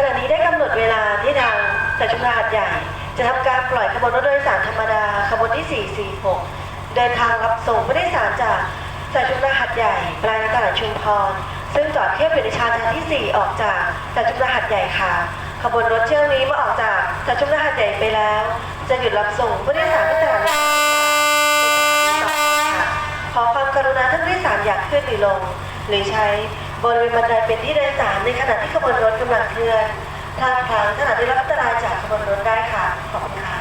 ขณะนี้ได้กำหนดเวลาที่ทางสายชุมทางหัดใหญ่ จะทำการปล่อยขบวนรถโดยสารธรรมดาขบวนที่ 446 เดินทางรับส่งผู้โดยสารจากสายชุมทางหัดใหญ่ปลายตลาดชุมพร ซึ่งจอดเทียบอยู่ในชานชาลที่ 4 ออกจากสายชุมทางหัดใหญ่ค่ะ ขบวนรถเที่ยวนี้เมื่อออกจากสายชุมทางหัดใหญ่ไปแล้ว จะหยุดรับส่งผู้โดยสารที่สถานีค่ะขอความกรุณาท่านผู้โดยสารอยากขึ้นหรือลง หรือใช้บริเวณบันไดเป็นที่โดยสารในขณะที่ขบวนรถกำลังเคลื่อนถ้าทางขณะได้รับอันตรายจากขบวนรถได้ค่ะ ขอบคุณค่ะ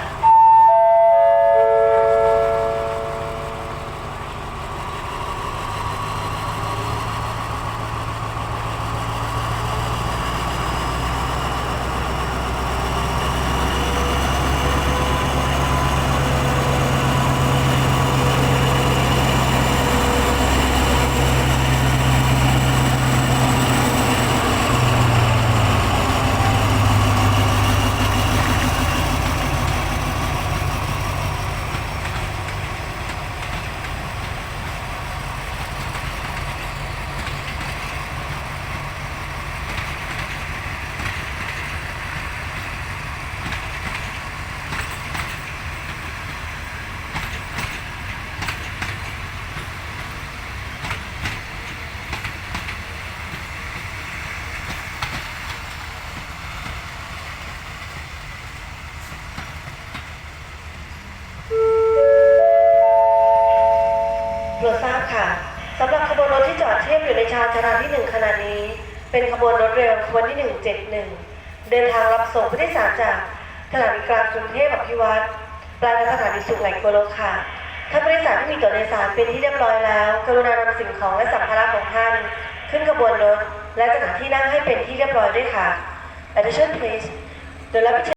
โปรดทราบ ค่ะสำหรับขบวนรถที่จอดเทียบอยู่ในชานชาลาที่หนึ่งขณะนี้ เป็นขบวนรถเร็วขบวนที่ 171 เดินทางรับส่งผู้โดยสารจากสถานีกลางกรุงเทพอภิวัตรปลายสถานีสุไหงโกลกค่ะท่านผู้โดยสารที่มีตั๋วโดยสารเป็นที่เรียบร้อยแล้ว กรุณานำสิ่งของและสัมภาระของท่าน ขึ้นขบวนรถ และจัดหาที่นั่งให้เป็นที่เรียบร้อยด้วยค่ะ Attention please The